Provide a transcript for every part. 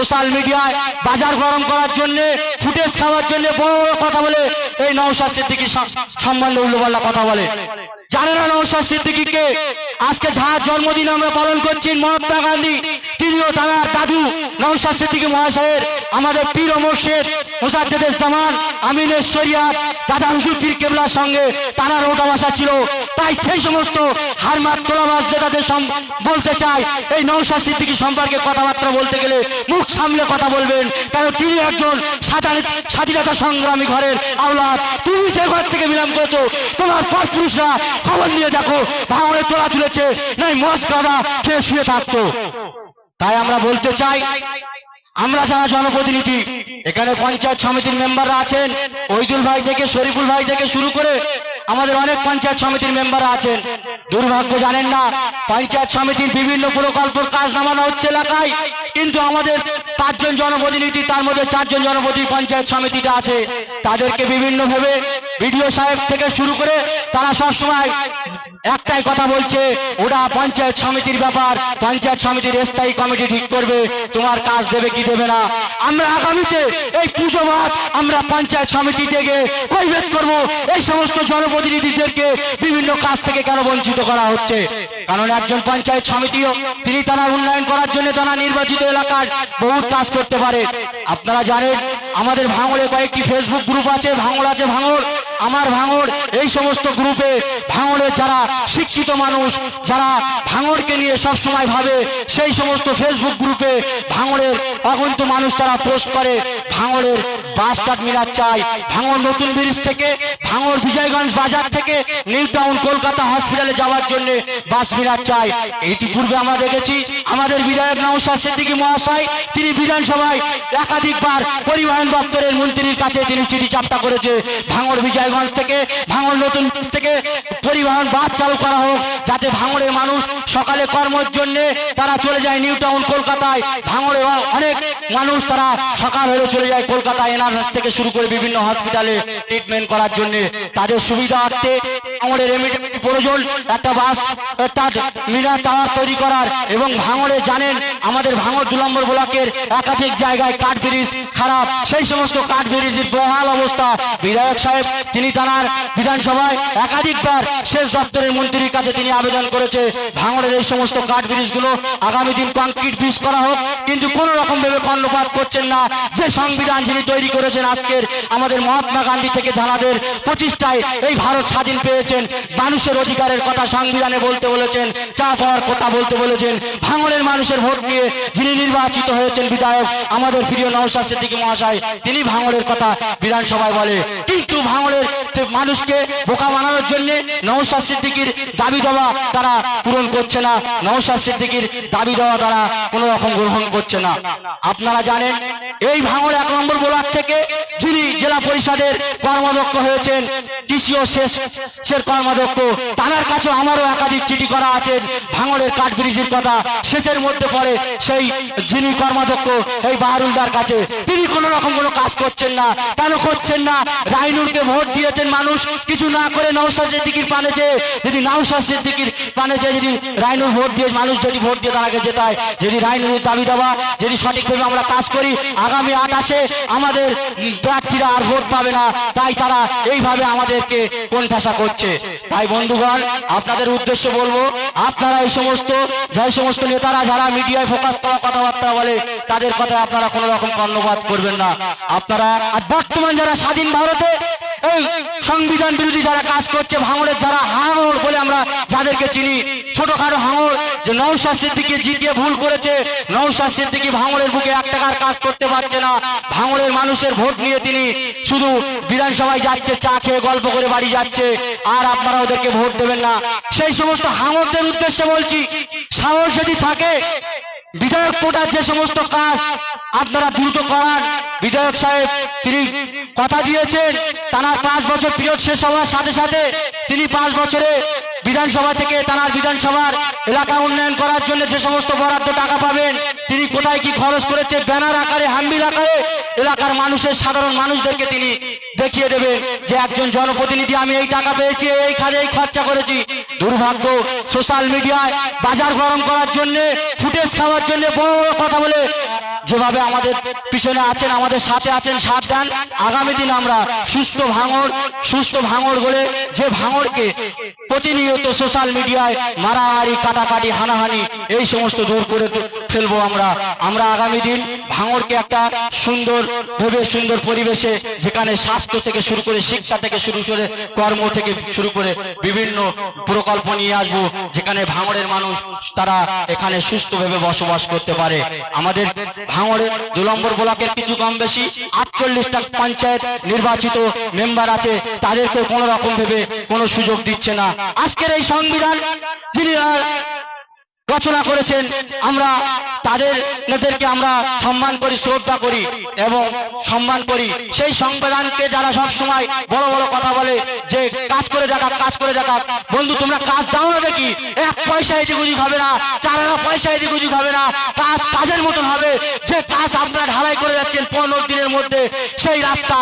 Social মিডিয়ায় বাজার গরম করার জন্য, ফুটেজ খাওয়ার জন্য বড় বড় কথা বলে। এই নৌশাদ সিদ্দিকি সম্বন্ধে উল্লোপাল্লা কথা বলে। জানে না নৌশাদ সিদ্দিকিকে? আজকে যার জন্মদিন আমরা পালন করছি মহাত্মা গান্ধী তিনিও তার দাদু নৌশাদ সিদ্দিকি মহাশয়ের, আমাদের পীর মোর্শেদ মুসাদ্দেদের জামান আমিনের শরিয়াত, দাদা হুজুর পীর কেবলার সঙ্গে তারার ওটা ভাষা ছিল। তাই সেই সমস্ত হারমাত তোলাবাজ নেতাদের বলতে চাই, এই নৌশাদ সিদ্দিকি সম্পর্কে কথাবার্তা বলতে গেলে মুখ সামলে কথা বলবেন। কারণ তিনি একজন স্বাধীন- স্বাধীনতা সংগ্রামী ঘরের আওলাদ। তুমি সে ঘর থেকে বিরাম করেছ। তোমার পর পুরুষরা খবর নিয়ে দেখো, ভাঙড়ে তোলা তুলেছে। নাই মস গাদা খেয়ে শুয়ে থাকতো? তাই আমরা বলতে চাই, আমরা যারা জনপ্রতিনিধি, এখানে পঞ্চায়েত সমিতির মেম্বাররা আছেন, ওইদুল ভাই থেকে, শরীফুল ভাই থেকে শুরু করে আমাদের অনেক পঞ্চায়েত সমিতির মেম্বার আছেন। দুর্ভাগ্য জানেন না, পঞ্চায়েত সমিতির বিভিন্ন প্রকল্পের কাজ নামানো হচ্ছে এলাকায়। কিন্তু আমাদের পাঁচজন জনপ্রতিনিধি, তার মধ্যে চারজন জনপ্রতিনিধি পঞ্চায়েত সমিতিটা আছে। তাদেরকে বিভিন্ন বিডিও সাহেব থেকে শুরু করে তারা সবসময় একটাই কথা বলছে ওটা পঞ্চায়েত সমিতির ব্যাপার, পঞ্চায়েত সমিতির স্থায়ী কমিটি ঠিক করবে, তোমার কাজ দেবে কি দেবে না। আমরা আগামীতে এই পুজো মাঠ আমরা পঞ্চায়েত সমিতি থেকে কৈভেদ করব। এই সমস্ত জনপ্রতিনিধিদেরকে বিভিন্ন কাজ থেকে কেন বঞ্চিত করা হচ্ছে? কারণ একজন পঞ্চায়েত সমিতিও, তিনি তারা উন্নয়ন করার জন্য তারা নির্বাচিত এলাকার বহুত কাজ করতে পারে। আপনারা জানেন, আমাদের ভাঙড়ে কয়েকটি ফেসবুক গ্রুপ আছে ভাঙড় আছে ভাঙড় আমার ভাঙড়, এই সমস্ত গ্রুপে ভাঙড়ের যারা শিক্ষিত মানুষ, যারা ভাঙড়কে নিয়ে সব সময় ভাবে, সেই সমস্ত ফেসবুক গ্রুপে ভাঙড়ের অগন্ত মানুষ তারা পোস্ট করে, ভাঙড়ের বাস মিলার চাই, ভাঙড় নতুন ব্রিজ থেকে, ভাঙড় বিজয়গঞ্জ বাজার থেকে নিউ টাউন কলকাতা হসপিটালে যাওয়ার জন্য বাস মিলার চাই। এটি পূর্বে আমরা দেখেছি, আমাদের বিধায়ক নৌশাদ সিদ্দিকী মহাশয়, তিনি বিধানসভায় একাধিকবার পরিবহন দপ্তরের মন্ত্রীর কাছে তিনি চিঠি চাপটা করেছে, ভাঙড় বিজয়গঞ্জ থেকে ভাঙড় নতুন থেকে পরিবহন বাস চালু করা হোক, যাতে ভাঙড়ের মানুষ সকালে কর্মের জন্য তারা চলে যায় নিউ টাউন কলকাতায়। ভাঙড়ে অনেক মানুষ তারা সকাল হলে চলে যায় কলকাতায় এনআরএস থেকে শুরু করে বিভিন্ন হসপিটালে ট্রিটমেন্ট করার জন্য। তাদের সুবিধার্থে ভাঙড়ের এমনিটি প্রয়োজন, একটা বাস, একটা মিনার টাওয়ার তৈরি করার এবং ভাঙড়ে জানেন আমাদের ভাঙড় দু নম্বর ব্লকের একাধিক জায়গায় কাঠ ব্রিজ খারাপ। সেই সমস্ত কাঠ ব্রিজের বহাল অবস্থা বিধায়ক সাহেব তিনি তার বিধানসভায় একাধিকবার শেষ দপ্তরের মন্ত্রীর কাছে তিনি আবেদন করেছে ভাঙড়ের এই সমস্ত কাঠ ব্রিজগুলো আগামী দিন কংক্রিট ব্রিজ করা হোক। কিন্তু কোন রকম ভাবে কর্ণপাত করছেন না। যে সংবিধান যিনি তৈরি করেছেন আজকের আমাদের মহাত্মা গান্ধী থেকে যারাদের প্রতিষ্ঠায় এই ভারত স্বাধীন পেয়েছেন। মানুষের অধিকারের কথা সংবিধানে বলতে বলেছেন, চা পাওয়ার কথা বলতে বলেছেন। ভাঙড়ের মানুষের ভোট নিয়ে যিনি নির্বাচিত হয়েছেন বিধায়ক, আমাদের প্রিয় নওশাদ সিদ্দিকী মহাশয়, তিনি ভাঙড়ের কথা বিধানসভায় বলে। কিন্তু ভাঙড়ের মানুষকে বোকা বানানোর জন্য নওশাদ সিদ্দিকীর দাবি দেওয়া তারা পূরণ করছে না। নওশাদ সিদ্দিকীর দাবি দেওয়া তারা কোনো রকম গ্রহণ করছে না। আপনারা জানেন, এই ভাঙড় এক নম্বর ব্লক থেকে যিনি জেলা পরিষদের কর্মাধ্যক্ষ হয়েছেন কৃষিও শেষ শেষ কর্মাধ্যক্ষ, তার কাছে আমারও একাধিক চিঠি করা আছে। ভাঙড়ের কাঠ ব্রিজের কথা শেষের মধ্যে পড়ে সেই যিনি কর্মাধ্যক্ষ, এই বাহারুলদার কাছে। তিনি কোনো রকম কোনো কাজ করছেন না। কেন করছেন না? রাইনুরকে ভোট দিয়েছেন মানুষ। কিছু না করে নৌশা সিদ্দিকির পানে যে যদি নৌশা সিদ্দিকির পানে যে যদি রাইনুর ভোট দিয়ে, মানুষ যদি ভোট দিয়ে তার আগে জেতায়, যদি রাইনুরের দাবি দেওয়া, যদি সঠিকভাবে আমরা কাজ করি, আগামী আকাশে আমাদের প্রার্থীরা আর ভোট পাবে না। তাই তারা এইভাবে আমাদেরকে কোণঠাসা করছে। তাই বন্ধুগণ, আপনাদের উদ্দেশ্য বলব আপনারা সমস্ত, যাই সমস্ত নেতারা যারা মিডিয়ায় ফোকাস করা কথাবার্তা বলে, তাদের কথায় আপনারা কোনো রকম কর্ণপাত করবেন না। আপনারা আর বর্তমান যারা স্বাধীন ভারতে, এই সংবিধান বিরোধী যারা কাজ করছে, ভাঙড়ের যারা হাঙড় বলে আমরা যাদেরকে চিনি, ছোটখাটো হাঙড় যে নৌশা সিদ্দিকি জিতিয়ে ভুল করেছে নৌশা সিদ্দিকি ভাঙড়ের বুকে এক টাকার কাজ করতে পারছে না। ভাঙড়ের মানুষের ভোট নিয়ে তিনি শুধু বিধানসভায় যাচ্ছে, চা খেয়ে গল্প করে বাড়ি যাচ্ছে, আর আপনারা ওদেরকে ভোট দেবেন না। সেই সমস্ত হাঙড়দের উদ্দেশ্যে বলছি, সাহস যদি থাকে, বিধায়ক কোটার যে সমস্ত কাজ আপনারা দ্রুত করান বিধায়ক সাহেব, তিনি কথা দিয়েছেন। তার পাঁচ বছর পিরিয়ড শেষ হওয়ার সাথে সাথে তিনি পাঁচ বছরে বিধানসভা থেকে তার বিধানসভার এলাকা উন্নয়ন করার জন্য যে সমস্ত বরাদ্দ টাকা পাবেন, তিনি কোথায় কি খরচ করেছে, ব্যানার আকারে, হাম্বিল আকারে, এলাকার মানুষের, সাধারণ মানুষদেরকে তিনি দেখিয়ে দেবেন যে একজন জনপ্রতিনিধি, আমি এই টাকা পেয়েছি, এই কাজে এই খরচা করেছি। দুর্ভাগ্য সোশ্যাল মিডিয়ায় বাজার গরম করার জন্য, ফুটেজ খাওয়ার জন্য বড় বড় কথা বলে যেভাবে আমাদের পিছনে আছেন, আমাদের সাথে আছেন সাথ দেন আগামী দিন আমরা সুস্থ ভাঙড় সুস্থ ভাঙড় গড়ে যে ভাঙড়কে প্রতিনিয়ত সোশ্যাল মিডিয়ায় মারামারি, কাটাকাটি, হানাহানি, এই সমস্ত দূর করে ফেলব আমরা। আমরা আগামী দিন ভাঙড়কে একটা সুন্দর ভেবে সুন্দর পরিবেশে যেখানে স্বাস্থ্য থেকে শুরু করে শিক্ষা থেকে শুরু করে কর্ম থেকে শুরু করে বিভিন্ন প্রকল্প নিয়ে আসব, যেখানে ভাঙড়ের মানুষ তারা এখানে সুস্থভাবে বসবাস করতে পারে। আমাদের ভাঙড়ের দু নম্বর ব্লকের কিছু কম বেশি আটচল্লিশটা পঞ্চায়েত নির্বাচিত মেম্বার আছে তাদেরকে কোনো রকম ভেবে কোনো সুযোগ দিচ্ছে না। আজকের এই সংবিধান যিনি রচনা করেছেন, আমরা তাদের নেতাদেরকে আমরা সম্মান করি, শ্রদ্ধা করি এবং সম্মান করি। সেই সংবিধানকে যারা সব সময় বড় বড় কথা বলে যে কাজ করে যাকাত কাজ করে যাকাত বন্ধু, তোমরা কাজ দাও না দেখি। এক পয়সা এদিক ওদিক হবে না, চার আনা পয়সা এদিক ওদিক হবে না, কাজ কাজের মতন হবে। যে কাজ আপনারা ঢালাই করে যাচ্ছেন পনেরো দিনের মধ্যে, সেই রাস্তা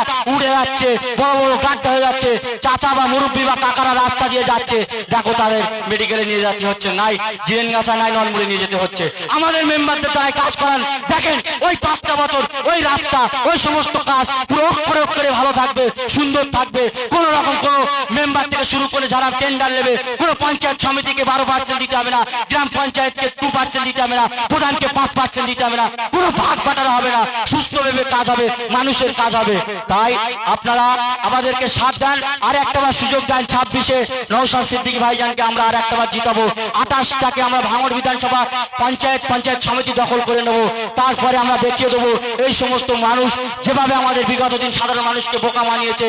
উড়ে যাচ্ছে, বড় বড় গাড্ডা হয়ে যাচ্ছে, চাচা বা মুরব্বী বা কাকারা রাস্তা দিয়ে যাচ্ছে। দেখো তাদের মেডিকেলে নিয়ে যেতে হচ্ছে, নাই জিরেন গাছা, নাই নলমুড়ে নিয়ে যেতে হচ্ছে। আমাদের মেম্বারদের তারাই কাজ করান। দেখেন, ওই পাঁচটা বছর, ওই রাস্তা, ওই সমস্ত কাজ পুরো প্রয়োগ করে ভালো থাকবে, সুন্দর থাকবে। কোন রকম কোন মেম্বার থেকে শুরু করে যারা টেন্ডার নেবে, কোন পঞ্চায়েত সমিতিকে বারো পার্সেন্ট দিতে হবে না, গ্রাম পঞ্চায়েতকে টু পার্সেন্ট দিতে হবে না, প্রধানকে পাঁচ পার্সেন্ট দিতে হবে না, কোনো ভাগ বাটারা হবে না। সুস্থভাবে কাজ হবে, মানুষের কাজ হবে। তাই আপনারা আমাদেরকে সাথ দেন। আর একটাবার সুযোগ দেন ছাব্বিশে নৌসাদ সিদ্দিক ভাইজানকে আমরা আর একটাবার জিতাবো। আঠাশটাকে আমরা ভাঙড় বিধানসভা পঞ্চায়েত পঞ্চায়েত সমিতি দখল করে নেব। তারপরে আমরা দেখিয়ে দেবো এই সমস্ত মানুষ যেভাবে আমাদের বিগত দিন সাধারণ মানুষকে বোকা মানিয়েছে।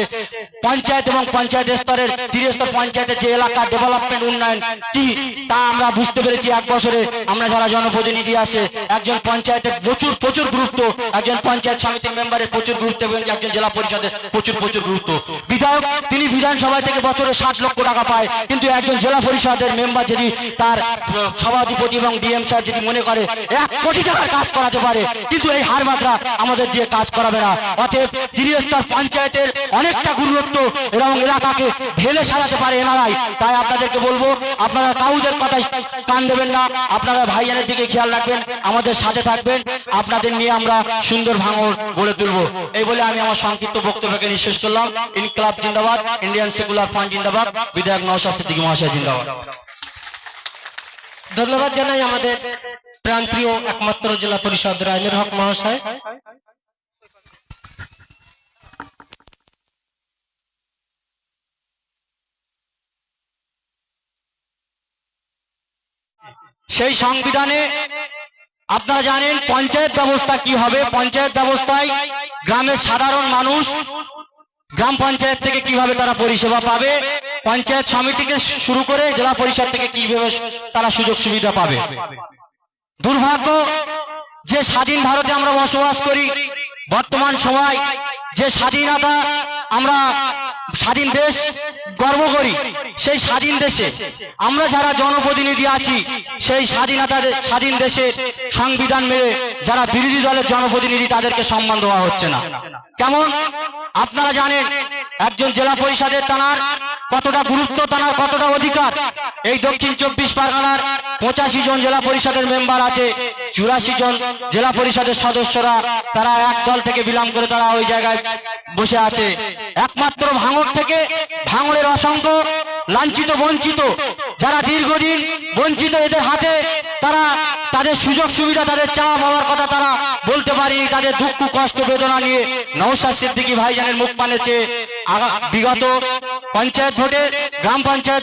পঞ্চায়েত এবং পঞ্চায়েত স্তরের ত্রিস্তর পঞ্চায়েতের যে এলাকা ডেভেলপমেন্ট উন্নয়ন কি, তা আমরা বুঝতে পেরেছি এক বছরে। আমরা যারা জনপ্রতিনিধি আসে, একজন পঞ্চায়েতের প্রচুর প্রচুর গুরুত্ব, একজন পঞ্চায়েত সমিতির মেম্বারের প্রচুর গুরুত্ব এবং একজন জেলা পরিষদের প্রচুর প্রচুর গুরুত্ব। বিধায়ক, তিনি বিধানসভা থেকে বছরে ষাট লক্ষ টাকা পায়। কিন্তু একজন জেলা পরিষদের মেম্বার যদি তার সভাধিপতি এবং ডিএম স্যার যদি মনে করে, এক কোটি টাকার কাজ করাতে পারে, কিন্তু এই হার মাত্রা আমাদের দিয়ে কাজ করাবে না। অতএব ত্রিস্তর পঞ্চায়েতের অনেকটা গুরুত্ব এবং এলাকাকে ঢেলে সাজাতে পারে এনারাই। তাই আপনাদেরকে বলব, আপনারা কাউদের কথায় কান দেবেন না। আপনারা ভাইয়ানের দিকে খেয়াল রাখবেন, আমাদের সাথে থাকবেন। আপনাদের নিয়ে আমরা সুন্দর ভাঙর গড়ে তুলবো। এই বলে আমি আমার সংক্ষিপ্ত বক্তব্যকে নিয়ে শেষ করলাম। ইনকলাব জিন্দাবাদ, ইন্ডিয়ান সেকুলার ফান্ড জিন্দাবাদ, বিধায়ক নওশাদ সিদ্দিকী মহাশয় জিন্দাবাদ। ধন্যবাদ জানাই আমাদের প্রান্তীয় একমাত্র জেলা পরিষদ রাইনের হক মহাশয়। সেই সংবিধানে আপনারা জানেন পঞ্চায়েত ব্যবস্থা কি হবে? পঞ্চায়েত ব্যবস্থায় গ্রামের সাধারণ মানুষ গ্রাম পঞ্চায়েত থেকে কীভাবে তারা পরিষেবা পাবে, পঞ্চায়েত সমিতিকে শুরু করে জেলা পরিষদ থেকে কীভাবে তারা সুযোগ সুবিধা পাবে। দুর্ভাগ্য যে স্বাধীন ভারতে আমরা বসবাস করি, বর্তমান সময় যে স্বাধীনতা আমরা স্বাধীন দেশ গর্ব করি, সেই স্বাধীন দেশে আমরা যারা জনপ্রতিনিধি আছি, সেই স্বাধীনতা স্বাধীন দেশে সংবিধান মেনে যারা বিরোধী দলের জনপ্রতিনিধি তাদেরকে সম্মান দেওয়া হচ্ছে না। কেমন? আপনারা জানেন, একজন জেলা পরিষদের তানার কতটা গুরুত্ব তানার কতটা অধিকার এই দক্ষিণ চব্বিশ পরগনার পঁচাশি জন জেলা পরিষদের মেম্বার আছে, চুরাশি জন জেলা পরিষদের সদস্যরা, তারা এক দল থেকে বিলাম করে তারা ওই জায়গায় বসে আছে। একমাত্র ভাঙর থেকে ভাঙড়ের অসংখ্য লাঞ্ছিত, বঞ্চিত, যারা দীর্ঘদিন বঞ্চিত এদের হাতে তারা তাদের সুযোগ সুবিধা, তাদের চাওয়া পাওয়ার কথা তারা বলতে পারি, তাদের দুঃখ, কষ্ট, বেদনা নিয়ে নৌসাদ সিদ্দিকী ভাইজানের মুখ পানেছে বিগত পঞ্চায়েত ভোটে গ্রাম পঞ্চায়েত